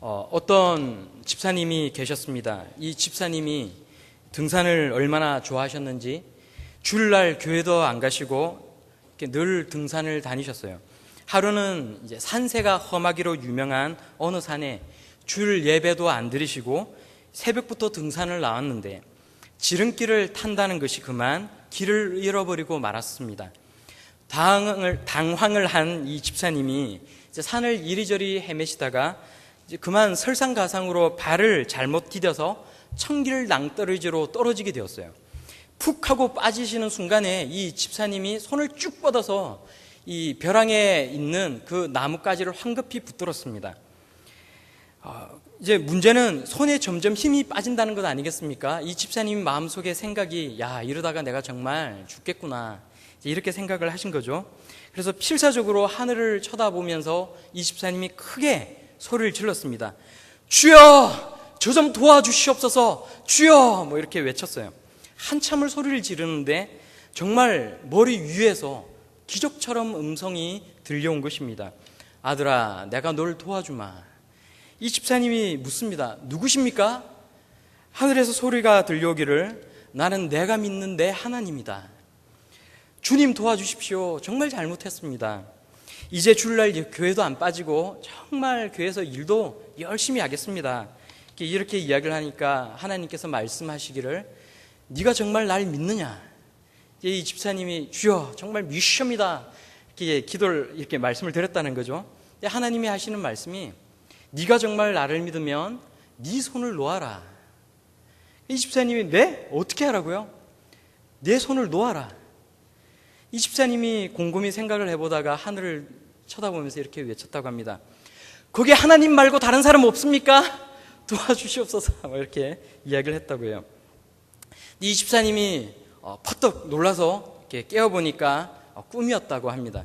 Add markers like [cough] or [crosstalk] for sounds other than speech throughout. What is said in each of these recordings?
어, 어떤 집사님이 계셨습니다. 이 집사님이 등산을 얼마나 좋아하셨는지 주일날 교회도 안 가시고 늘 등산을 다니셨어요. 하루는 이제 산세가 험하기로 유명한 어느 산에 주일 예배도 안 드리시고 새벽부터 등산을 나왔는데 지름길을 탄다는 것이 그만 길을 잃어버리고 말았습니다. 당황을, 당황을 한 이 집사님이 산을 이리저리 헤매시다가 이제 그만 설상가상으로 발을 잘못 디뎌서 청길 낭떠러지로 떨어지게 되었어요. 푹 하고 빠지시는 순간에 이 집사님이 손을 쭉 뻗어서 이 벼랑에 있는 그 나뭇가지를 황급히 붙들었습니다. 어, 이제 문제는 손에 점점 힘이 빠진다는 것 아니겠습니까? 이 집사님 마음속에 생각이 야 이러다가 내가 정말 죽겠구나 이렇게 생각을 하신 거죠. 그래서 필사적으로 하늘을 쳐다보면서 이 집사님이 크게 소리를 질렀습니다. 주여 저 좀 도와주시옵소서 주여 뭐 이렇게 외쳤어요. 한참을 소리를 지르는데 정말 머리 위에서 기적처럼 음성이 들려온 것입니다. 아들아 내가 널 도와주마. 이 집사님이 묻습니다. 누구십니까? 하늘에서 소리가 들려오기를 나는 내가 믿는 내 하나님이다. 주님 도와주십시오. 정말 잘못했습니다. 이제 주일날 교회도 안 빠지고 정말 교회에서 일도 열심히 하겠습니다. 이렇게 이야기를 하니까 하나님께서 말씀하시기를 네가 정말 날 믿느냐? 이 집사님이 주여 정말 미션이다. 이렇게 기도를 이렇게 말씀을 드렸다는 거죠. 하나님이 하시는 말씀이 네가 정말 나를 믿으면 네 손을 놓아라. 이 집사님이 네? 어떻게 하라고요? 내 손을 놓아라. 이 집사님이 곰곰이 생각을 해보다가 하늘을 쳐다보면서 이렇게 외쳤다고 합니다. 거기 하나님 말고 다른 사람 없습니까? [laughs] 도와주시옵소서. 이렇게 이야기를 했다고 해요. 이 집사님이 어, 퍼뜩 놀라서 깨어보니까 어, 꿈이었다고 합니다.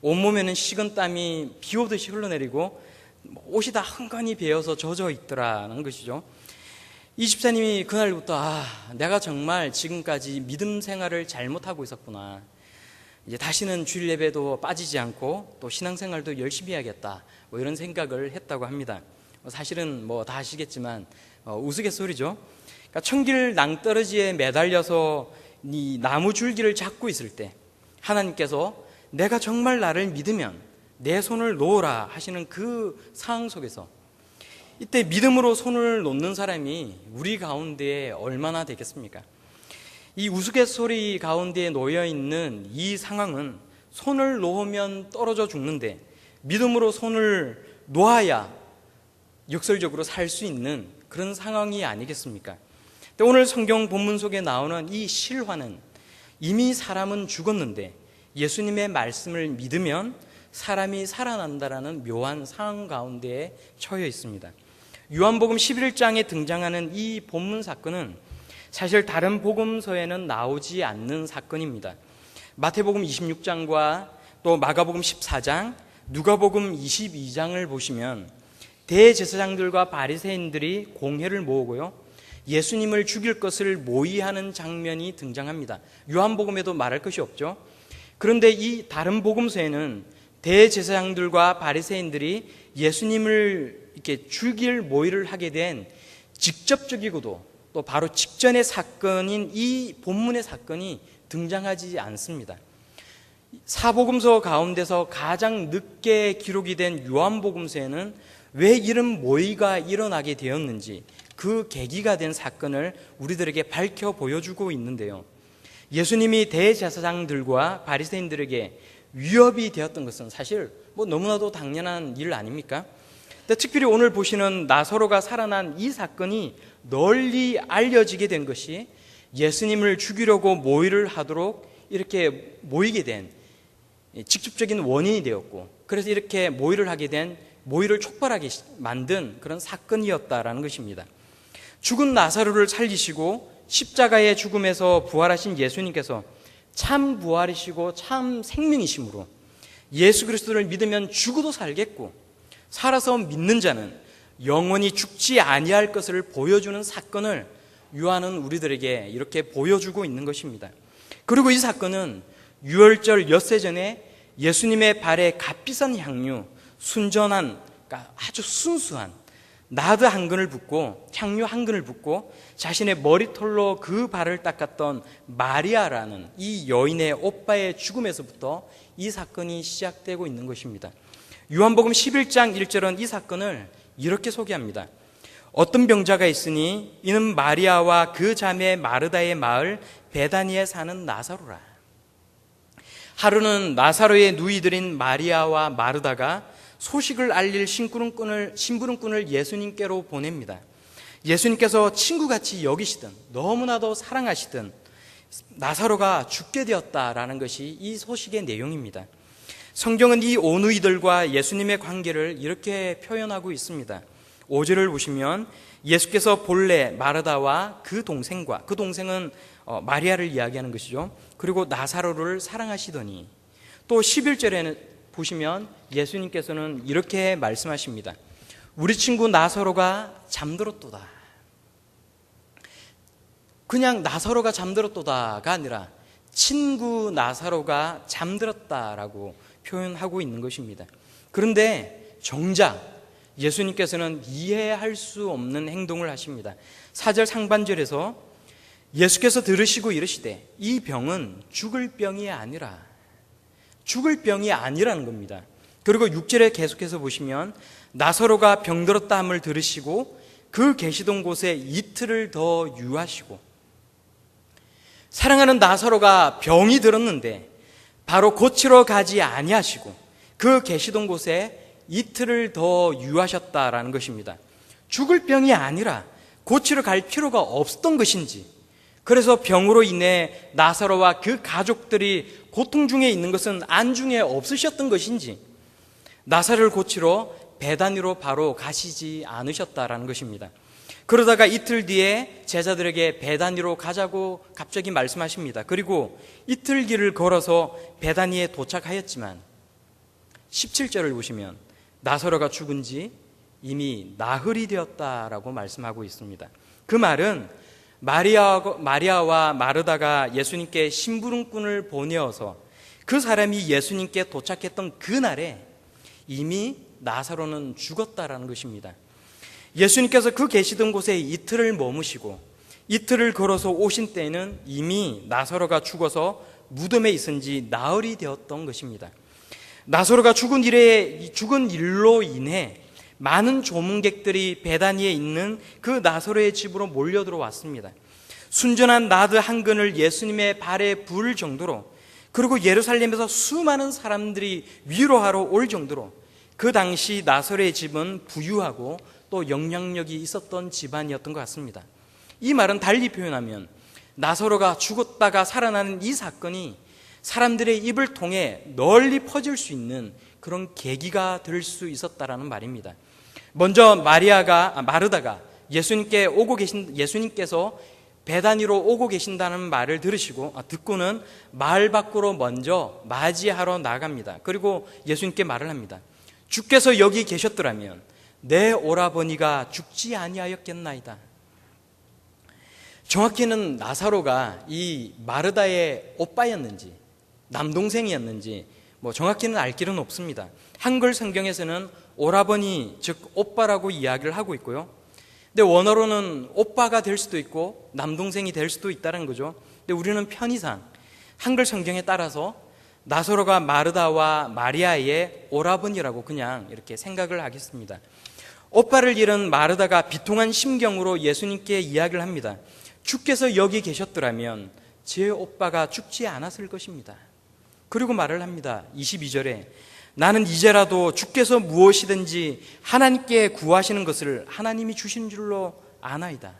온몸에는 식은 땀이 비 오듯이 흘러내리고 뭐 옷이 다 흥건히 베어서 젖어 있더라는 것이죠. 이 집사님이 그날부터 아, 내가 정말 지금까지 믿음 생활을 잘못하고 있었구나. 이제 다시는 주일 예배도 빠지지 않고 또 신앙생활도 열심히 해야겠다. 뭐 이런 생각을 했다고 합니다. 뭐 사실은 뭐 다 아시겠지만 어, 우스갯소리죠. 그러니까 청길 낭떠러지에 매달려서 이 나무 줄기를 잡고 있을 때 하나님께서 내가 정말 나를 믿으면 내 손을 놓으라 하시는 그 상황 속에서 이때 믿음으로 손을 놓는 사람이 우리 가운데 얼마나 되겠습니까? 이 우스갯소리 가운데 놓여 있는 이 상황은 손을 놓으면 떨어져 죽는데 믿음으로 손을 놓아야 역설적으로 살 수 있는 그런 상황이 아니겠습니까? 오늘 성경 본문 속에 나오는 이 실화는 이미 사람은 죽었는데 예수님의 말씀을 믿으면 사람이 살아난다라는 묘한 상황 가운데에 처해 있습니다. 요한복음 11장에 등장하는 이 본문 사건은 사실 다른 복음서에는 나오지 않는 사건입니다. 마태복음 26장과 또 마가복음 14장, 누가복음 22장을 보시면 대제사장들과 바리새인들이 공회를 모으고요. 예수님을 죽일 것을 모의하는 장면이 등장합니다. 요한복음에도 말할 것이 없죠. 그런데 이 다른 복음서에는 대제사장들과 바리새인들이 예수님을 이렇게 죽일 모의를 하게 된 직접적이고도 또 바로 직전의 사건인 이 본문의 사건이 등장하지 않습니다. 사복음서 가운데서 가장 늦게 기록이 된 요한복음서에는 왜 이런 모의가 일어나게 되었는지 그 계기가 된 사건을 우리들에게 밝혀 보여주고 있는데요. 예수님이 대제사장들과 바리새인들에게 위협이 되었던 것은 사실 뭐 너무나도 당연한 일 아닙니까? 근데 특별히 오늘 보시는 나사로가 살아난 이 사건이 널리 알려지게 된 것이 예수님을 죽이려고 모의를 하도록 이렇게 모이게 된 직접적인 원인이 되었고 그래서 이렇게 모의를 하게 된 모의를 촉발하게 만든 그런 사건이었다라는 것입니다. 죽은 나사로를 살리시고 십자가의 죽음에서 부활하신 예수님께서 참 부활이시고 참 생명이심으로 예수 그리스도를 믿으면 죽어도 살겠고 살아서 믿는 자는 영원히 죽지 아니할 것을 보여주는 사건을 요한은 우리들에게 이렇게 보여주고 있는 것입니다. 그리고 이 사건은 유월절 엿새 전에 예수님의 발에 값비싼 향유, 순전한, 그러니까 아주 순수한 나드 한 근을 붓고 향유 한 근을 붓고 자신의 머리털로 그 발을 닦았던 마리아라는 이 여인의 오빠의 죽음에서부터 이 사건이 시작되고 있는 것입니다. 요한복음 11장 1절은 이 사건을 이렇게 소개합니다. 어떤 병자가 있으니 이는 마리아와 그 자매 마르다의 마을 베다니에 사는 나사로라. 하루는 나사로의 누이들인 마리아와 마르다가 소식을 알릴 심부름꾼을, 심부름꾼을 예수님께로 보냅니다. 예수님께서 친구같이 여기시던 너무나도 사랑하시던 나사로가 죽게 되었다라는 것이 이 소식의 내용입니다. 성경은 이 오누이들과 예수님의 관계를 이렇게 표현하고 있습니다. 5절을 보시면 예수께서 본래 마르다와 그 동생과 그 동생은 어, 마리아를 이야기하는 것이죠. 그리고 나사로를 사랑하시더니 또 11절에는 보시면 예수님께서는 이렇게 말씀하십니다. 우리 친구 나사로가 잠들었도다. 그냥 나사로가 잠들었도다가 아니라 친구 나사로가 잠들었다라고 표현하고 있는 것입니다. 그런데 정작 예수님께서는 이해할 수 없는 행동을 하십니다. 4절 상반절에서 예수께서 들으시고 이르시되 이 병은 죽을 병이 아니라 죽을 병이 아니라는 겁니다. 그리고 6절에 계속해서 보시면 나사로가 병들었다 함을 들으시고 그 계시던 곳에 이틀을 더 유하시고 사랑하는 나사로가 병이 들었는데 바로 고치러 가지 아니하시고 그 계시던 곳에 이틀을 더 유하셨다라는 것입니다. 죽을 병이 아니라 고치러 갈 필요가 없었던 것인지 그래서 병으로 인해 나사로와 그 가족들이 고통 중에 있는 것은 안중에 없으셨던 것인지 나사를 고치러 배단위로 바로 가시지 않으셨다라는 것입니다. 그러다가 이틀 뒤에 제자들에게 배단위로 가자고 갑자기 말씀하십니다. 그리고 이틀 길을 걸어서 배단위에 도착하였지만 17절을 보시면 나사로가 죽은 지 이미 나흘이 되었다라고 말씀하고 있습니다. 그 말은 마리아, 마리아와 마르다가 예수님께 심부름꾼을 보내어서 그 사람이 예수님께 도착했던 그날에 이미 나사로는 죽었다라는 것입니다. 예수님께서 그 계시던 곳에 이틀을 머무시고 이틀을 걸어서 오신 때는 이미 나사로가 죽어서 무덤에 있은 지 나흘이 되었던 것입니다. 나사로가 죽은 일에 죽은 일로 인해 많은 조문객들이 베다니에 있는 그 나사로의 집으로 몰려 들어왔습니다. 순전한 나드 한 근을 예수님의 발에 부을 정도로 그리고 예루살렘에서 수많은 사람들이 위로하러 올 정도로 그 당시 나사로의 집은 부유하고 또 영향력이 있었던 집안이었던 것 같습니다. 이 말은 달리 표현하면 나사로가 죽었다가 살아나는 이 사건이 사람들의 입을 통해 널리 퍼질 수 있는 그런 계기가 될 수 있었다라는 말입니다. 먼저 마리아가 아, 마르다가 예수님께 오고 계신 예수님께서 배단위로 오고 계신다는 말을 들으시고 아, 듣고는 마을 밖으로 먼저 맞이하러 나갑니다. 그리고 예수님께 말을 합니다. 주께서 여기 계셨더라면 내 오라버니가 죽지 아니하였겠나이다. 정확히는 나사로가 이 마르다의 오빠였는지 남동생이었는지 뭐 정확히는 알 길은 없습니다. 한글 성경에서는 오라버니 즉 오빠라고 이야기를 하고 있고요. 근데 원어로는 오빠가 될 수도 있고 남동생이 될 수도 있다는 거죠. 근데 우리는 편의상 한글 성경에 따라서 나소로가 마르다와 마리아의 오라버니라고 그냥 이렇게 생각을 하겠습니다. 오빠를 잃은 마르다가 비통한 심경으로 예수님께 이야기를 합니다. 주께서 여기 계셨더라면 제 오빠가 죽지 않았을 것입니다. 그리고 말을 합니다. 22절에 나는 이제라도 주께서 무엇이든지 하나님께 구하시는 것을 하나님이 주신 줄로 아나이다.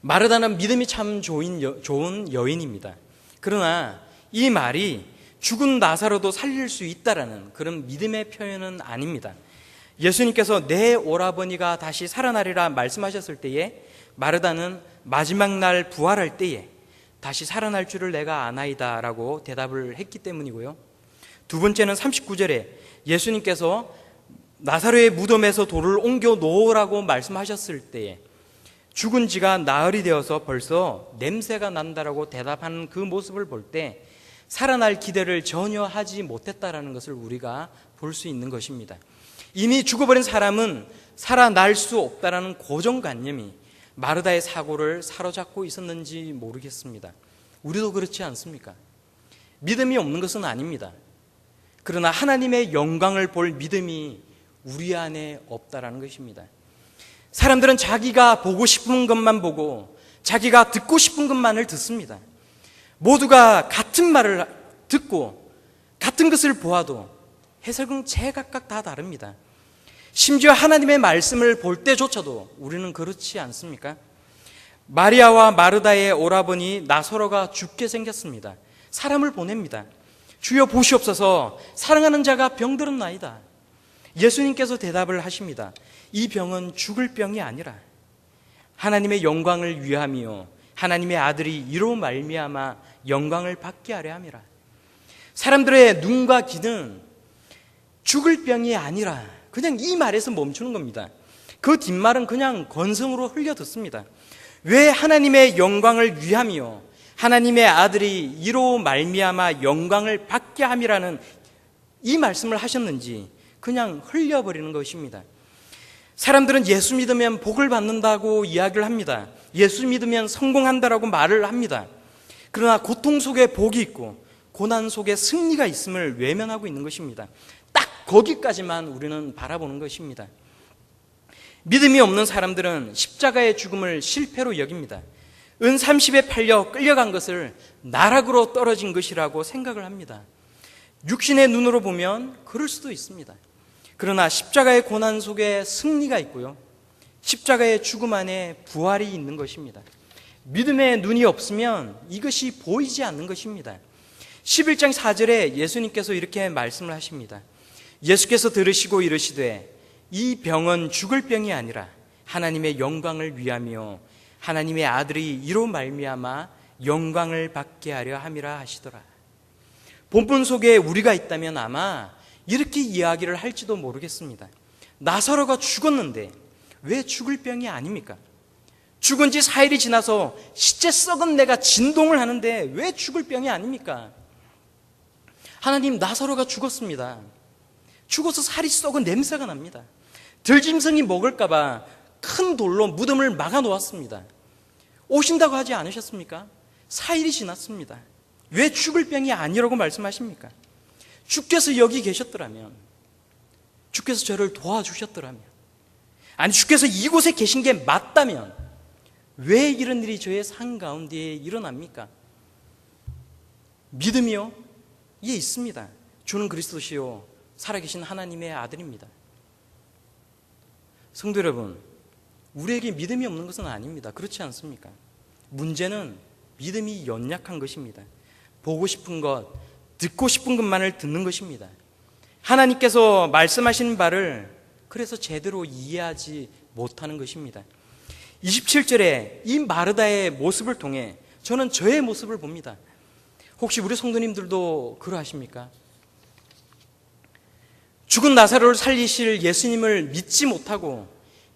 마르다는 믿음이 참 좋은, 좋은 여인입니다. 그러나 이 말이 죽은 나사로도 살릴 수 있다라는 그런 믿음의 표현은 아닙니다. 예수님께서 내 오라버니가 다시 살아나리라 말씀하셨을 때에 마르다는 마지막 날 부활할 때에 다시 살아날 줄을 내가 아나이다 라고 대답을 했기 때문이고요. 두 번째는 39절에 예수님께서 나사로의 무덤에서 돌을 옮겨 놓으라고 말씀하셨을 때에 죽은 지가 나흘이 되어서 벌써 냄새가 난다라고 대답하는 그 모습을 볼때 살아날 기대를 전혀 하지 못했다라는 것을 우리가 볼 수 있는 것입니다. 이미 죽어버린 사람은 살아날 수 없다라는 고정관념이 마르다의 사고를 사로잡고 있었는지 모르겠습니다. 우리도 그렇지 않습니까? 믿음이 없는 것은 아닙니다. 그러나 하나님의 영광을 볼 믿음이 우리 안에 없다라는 것입니다. 사람들은 자기가 보고 싶은 것만 보고 자기가 듣고 싶은 것만을 듣습니다. 모두가 같은 말을 듣고 같은 것을 보아도 해석은 제각각 다 다릅니다. 심지어 하나님의 말씀을 볼 때조차도 우리는 그렇지 않습니까? 마리아와 마르다의 오라버니 나서로가 죽게 생겼습니다. 사람을 보냅니다. 주여 보시옵소서 사랑하는 자가 병들었나이다. 예수님께서 대답을 하십니다. 이 병은 죽을 병이 아니라 하나님의 영광을 위함이요 하나님의 아들이 이로 말미암아 영광을 받게 하려 함이라. 사람들의 눈과 귀는 죽을 병이 아니라 그냥 이 말에서 멈추는 겁니다. 그 뒷말은 그냥 건성으로 흘려 듣습니다. 왜 하나님의 영광을 위함이요 하나님의 아들이 이로 말미암아 영광을 받게 함이라는 이 말씀을 하셨는지 그냥 흘려버리는 것입니다. 사람들은 예수 믿으면 복을 받는다고 이야기를 합니다. 예수 믿으면 성공한다라고 말을 합니다. 그러나 고통 속에 복이 있고 고난 속에 승리가 있음을 외면하고 있는 것입니다. 딱 거기까지만 우리는 바라보는 것입니다. 믿음이 없는 사람들은 십자가의 죽음을 실패로 여깁니다. 은 30에 팔려 끌려간 것을 나락으로 떨어진 것이라고 생각을 합니다. 육신의 눈으로 보면 그럴 수도 있습니다. 그러나 십자가의 고난 속에 승리가 있고요. 십자가의 죽음 안에 부활이 있는 것입니다. 믿음의 눈이 없으면 이것이 보이지 않는 것입니다. 11장 4절에 예수님께서 이렇게 말씀을 하십니다. 예수께서 들으시고 이르시되 이 병은 죽을 병이 아니라 하나님의 영광을 위하며 하나님의 아들이 이로 말미암아 영광을 받게 하려 함이라 하시더라. 본문 속에 우리가 있다면 아마 이렇게 이야기를 할지도 모르겠습니다. 나사로가 죽었는데 왜 죽을 병이 아닙니까? 죽은 지 4일이 지나서 시체 썩은 내가 진동을 하는데 왜 죽을 병이 아닙니까? 하나님 나사로가 죽었습니다. 죽어서 살이 썩은 냄새가 납니다. 들짐승이 먹을까봐 큰 돌로 무덤을 막아 놓았습니다. 오신다고 하지 않으셨습니까? 4일이 지났습니다. 왜 죽을 병이 아니라고 말씀하십니까? 주께서 여기 계셨더라면, 주께서 저를 도와주셨더라면, 아니, 주께서 이곳에 계신 게 맞다면, 왜 이런 일이 저의 삶 가운데 일어납니까? 믿음이요? 예, 있습니다. 주는 그리스도시요. 살아계신 하나님의 아들입니다. 성도 여러분, 우리에게 믿음이 없는 것은 아닙니다. 그렇지 않습니까? 문제는 믿음이 연약한 것입니다. 보고 싶은 것, 듣고 싶은 것만을 듣는 것입니다. 하나님께서 말씀하신 바를 그래서 제대로 이해하지 못하는 것입니다. 27절에 이 마르다의 모습을 통해 저는 저의 모습을 봅니다. 혹시 우리 성도님들도 그러하십니까? 죽은 나사로를 살리실 예수님을 믿지 못하고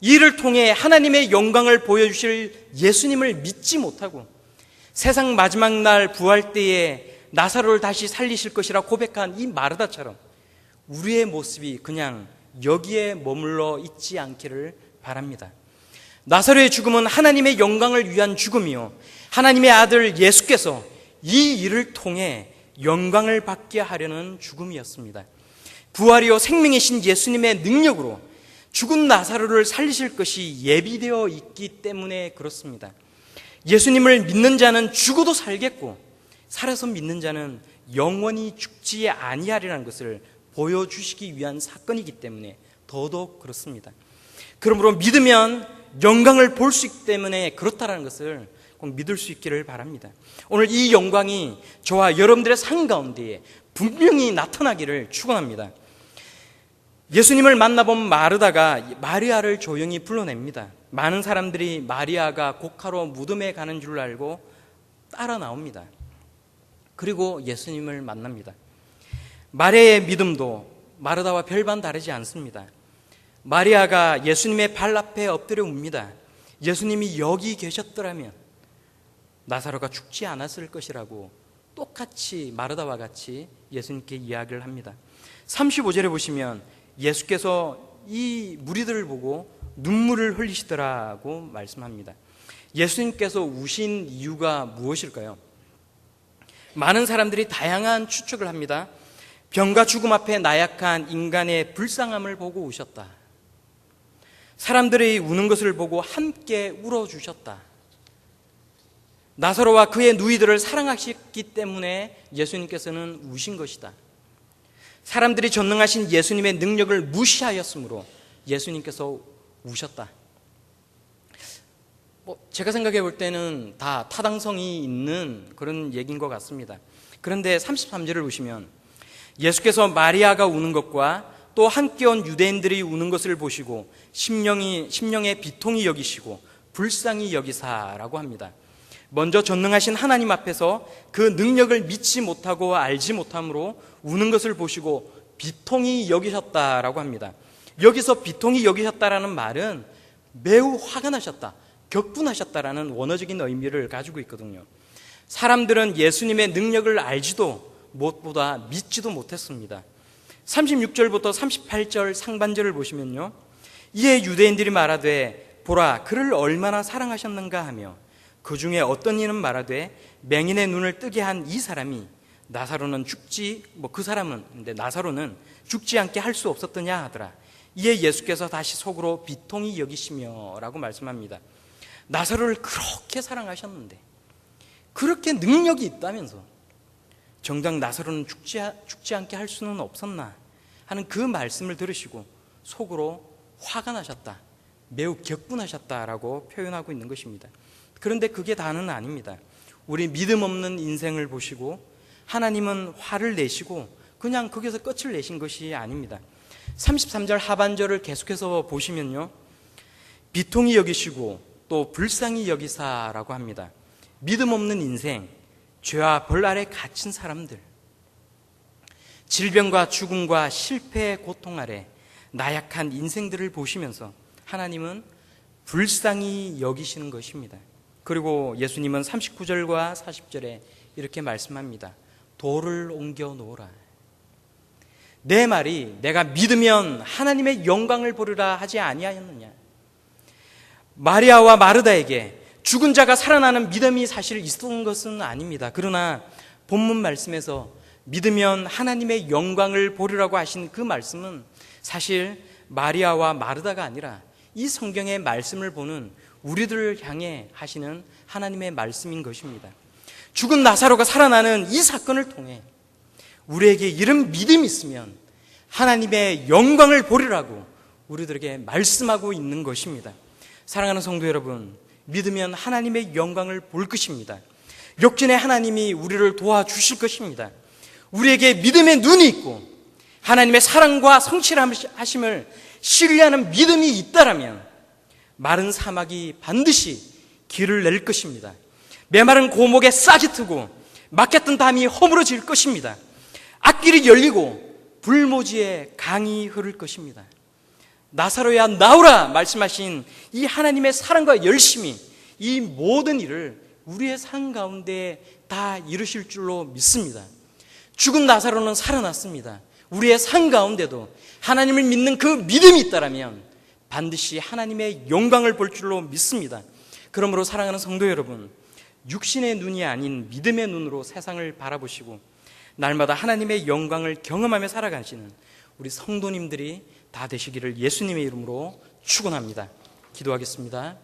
이를 통해 하나님의 영광을 보여주실 예수님을 믿지 못하고 세상 마지막 날 부활 때에 나사로를 다시 살리실 것이라 고백한 이 마르다처럼 우리의 모습이 그냥 여기에 머물러 있지 않기를 바랍니다. 나사로의 죽음은 하나님의 영광을 위한 죽음이요. 하나님의 아들 예수께서 이 일을 통해 영광을 받게 하려는 죽음이었습니다. 부활이요 생명이신 예수님의 능력으로 죽은 나사로를 살리실 것이 예비되어 있기 때문에 그렇습니다. 예수님을 믿는 자는 죽어도 살겠고 살아서 믿는 자는 영원히 죽지 아니하리라는 것을 보여주시기 위한 사건이기 때문에 더더욱 그렇습니다. 그러므로 믿으면 영광을 볼 수 있기 때문에 그렇다라는 것을 꼭 믿을 수 있기를 바랍니다. 오늘 이 영광이 저와 여러분들의 삶 가운데에 분명히 나타나기를 축원합니다. 예수님을 만나본 마르다가 마리아를 조용히 불러냅니다. 많은 사람들이 마리아가 곡하러 무덤에 가는 줄 알고 따라 나옵니다. 그리고 예수님을 만납니다. 마리아의 믿음도 마르다와 별반 다르지 않습니다. 마리아가 예수님의 발 앞에 엎드려 웁니다. 예수님이 여기 계셨더라면 나사로가 죽지 않았을 것이라고 똑같이 마르다와 같이 예수님께 이야기를 합니다. 35절에 보시면 예수께서 이 무리들을 보고 눈물을 흘리시더라고 말씀합니다. 예수님께서 우신 이유가 무엇일까요? 많은 사람들이 다양한 추측을 합니다. 병과 죽음 앞에 나약한 인간의 불쌍함을 보고 우셨다. 사람들이 우는 것을 보고 함께 울어주셨다. 나사로와 그의 누이들을 사랑하셨기 때문에 예수님께서는 우신 것이다. 사람들이 전능하신 예수님의 능력을 무시하였으므로 예수님께서 우셨다. 뭐 제가 생각해 볼 때는 다 타당성이 있는 그런 얘기인 것 같습니다. 그런데 33절을 보시면 예수께서 마리아가 우는 것과 또 함께 온 유대인들이 우는 것을 보시고 심령이 심령의 비통이 여기시고 불쌍히 여기사라고 합니다. 먼저 전능하신 하나님 앞에서 그 능력을 믿지 못하고 알지 못함으로 우는 것을 보시고 비통이 여기셨다라고 합니다. 여기서 비통이 여기셨다라는 말은 매우 화가 나셨다, 격분하셨다라는 원어적인 의미를 가지고 있거든요. 사람들은 예수님의 능력을 알지도 무엇보다 믿지도 못했습니다. 36절부터 38절 상반절을 보시면요. 이에 유대인들이 말하되 보라 그를 얼마나 사랑하셨는가 하며 그 중에 어떤 이는 말하되 맹인의 눈을 뜨게 한 이 사람이 나사로는 죽지 뭐 그 사람은 근데 나사로는 죽지 않게 할 수 없었더냐 하더라. 이에 예수께서 다시 속으로 비통이 여기시며라고 말씀합니다. 나사로를 그렇게 사랑하셨는데 그렇게 능력이 있다면서 정작 나사로는 죽지, 죽지 않게 할 수는 없었나 하는 그 말씀을 들으시고 속으로 화가 나셨다. 매우 격분하셨다라고 표현하고 있는 것입니다. 그런데 그게 다는 아닙니다. 우리 믿음 없는 인생을 보시고 하나님은 화를 내시고 그냥 거기서 끝을 내신 것이 아닙니다. 33절 하반절을 계속해서 보시면요. 비통이 여기시고 또 불쌍히 여기사라고 합니다. 믿음 없는 인생, 죄와 벌 아래 갇힌 사람들, 질병과 죽음과 실패의 고통 아래 나약한 인생들을 보시면서 하나님은 불쌍히 여기시는 것입니다. 그리고 예수님은 39절과 40절에 이렇게 말씀합니다. 돌을 옮겨 놓으라. 내 말이 내가 믿으면 하나님의 영광을 보리라 하지 아니하였느냐? 마리아와 마르다에게 죽은 자가 살아나는 믿음이 사실 있었던 것은 아닙니다. 그러나 본문 말씀에서 믿으면 하나님의 영광을 보리라고 하신 그 말씀은 사실 마리아와 마르다가 아니라 이 성경의 말씀을 보는 우리들을 향해 하시는 하나님의 말씀인 것입니다. 죽은 나사로가 살아나는 이 사건을 통해 우리에게 이런 믿음이 있으면 하나님의 영광을 보리라고 우리들에게 말씀하고 있는 것입니다. 사랑하는 성도 여러분, 믿으면 하나님의 영광을 볼 것입니다. 역전의 하나님이 우리를 도와주실 것입니다. 우리에게 믿음의 눈이 있고 하나님의 사랑과 성실하심을 신뢰하는 믿음이 있다라면 마른 사막이 반드시 길을 낼 것입니다. 메마른 고목에 싹이 트고 막혔던 담이 허물어질 것입니다. 앞길이 열리고 불모지에 강이 흐를 것입니다. 나사로야 나오라 말씀하신 이 하나님의 사랑과 열심이 이 모든 일을 우리의 삶 가운데 다 이루실 줄로 믿습니다. 죽은 나사로는 살아났습니다. 우리의 삶 가운데도 하나님을 믿는 그 믿음이 있다라면 반드시 하나님의 영광을 볼 줄로 믿습니다. 그러므로 사랑하는 성도 여러분, 육신의 눈이 아닌 믿음의 눈으로 세상을 바라보시고 날마다 하나님의 영광을 경험하며 살아가시는 우리 성도님들이 다 되시기를 예수님의 이름으로 축원합니다. 기도하겠습니다.